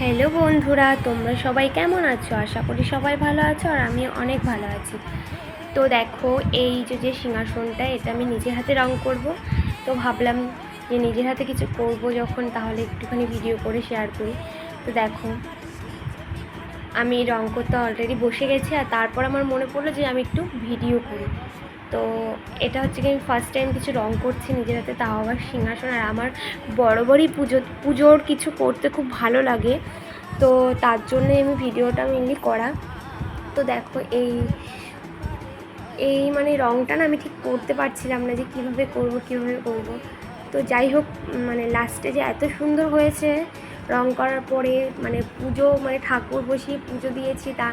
Hello বন্ধুরা, তোমরা সবাই কেমন আছো? আশা করি সবাই ভালো আছো আর আমি অনেক ভালো আছি। তো দেখো, এই যে যে সিংহাসনটা, এটা আমি নিজের হাতে রং করব। তো ভাবলাম যে নিজের হাতে কিছু করব যখন, তাহলে একটুখানি ভিডিও করে শেয়ার করি। তো দেখো আমি রং করতে অলরেডি বসে গেছি আর তারপর আমার মনে পড়ল যে আমি একটু ভিডিও করি। তো এটা হচ্ছে কি আমি ফার্স্ট টাইম কিছু রং করছি নিজের হাতে, তাও আবার সিংহাসন। আর আমার বরাবরই পুজো, পুজোর কিছু করতে খুব ভালো লাগে। তো তার জন্যে আমি ভিডিওটা মেনলি করা। তো দেখো এই এই মানে রংটা না আমি ঠিক করতে পারছিলাম না যে কীভাবে করব কীভাবে করব। তো যাই হোক মানে লাস্টে যে এত সুন্দর হয়েছে রং করার পরে মানে পুজো মানে ঠাকুর বসিয়ে পুজো দিয়েছি তা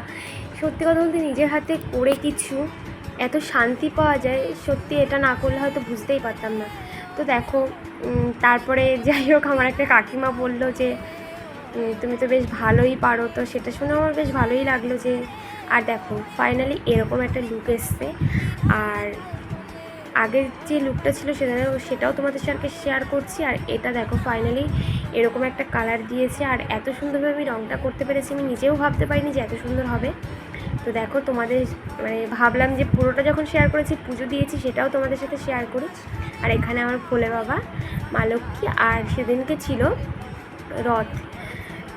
সত্যি কথা বলতে নিজের হাতে করে কিছু এত শান্তি পাওয়া যায়, সত্যি এটা না করলে হয়তো বুঝতেই পারতাম না। তো দেখো তারপরে যাই হোক, আমার একটা কাকিমা বলল যে তুমি তো বেশ ভালোই পারো। তো সেটা শুনে আমার বেশ ভালোই লাগল যে, আর দেখো ফাইনালি এরকম একটা লুক এসছে। আর আগের যে লুকটা ছিল সেটা সেটাও তোমাদের সাথে শেয়ার করছি। আর এটা দেখো ফাইনালি এরকম একটা কালার দিয়েছে। আর এত সুন্দরভাবে আমি রঙটা করতে পেরেছি, আমি নিজেও ভাবতে পারিনি যে এত সুন্দর হবে। তো দেখো তোমাদের মানে ভাবলাম যে পুরোটা যখন শেয়ার করেছি, পুজো দিয়েছি, সেটাও তোমাদের সাথে শেয়ার করি। আর এখানে আমার ভোলে বাবা, মা লক্ষ্মী, আর সেদিনকে ছিল রথ।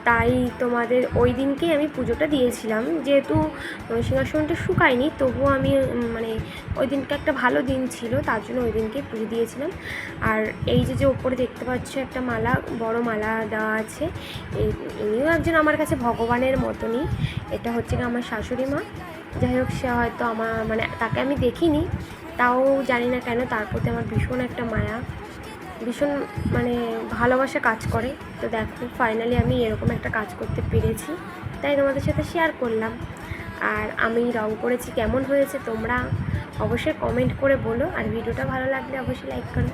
তাই তোমাদের ওই দিনকেই আমি পুজোটা দিয়েছিলাম। যেহেতু সিংহাসনটা শুকায়নি, তবুও আমি মানে ওই দিনটা একটা ভালো দিন ছিল, তার জন্য ওই দিনকেই পুজো দিয়েছিলাম। আর এই যে যে ওপরে দেখতে পাচ্ছ একটা মালা, বড় মালা দেওয়া আছে। ইনিও একজন আমার কাছে ভগবানের মতনই। এটা হচ্ছে আমার শাশুড়ি মা। যাই হোক, সে হয়তো আমার মানে তাকে আমি দেখিনি, তাও জানি না কেন, তার প্রতি আমার ভীষণ একটা মায়া। ভীষণ মানে ভালোবাসা কাজ করে। তো দেখো ফাইনালি আমি এরকম একটা কাজ করতে পেরেছি। তাই তোমাদের সাথে শেয়ার করলাম। আর আমি রং করেছি, কেমন হয়েছে তোমরা অবশ্যই কমেন্ট করে বলো। আর ভিডিওটা ভালো লাগলে অবশ্যই লাইক করো।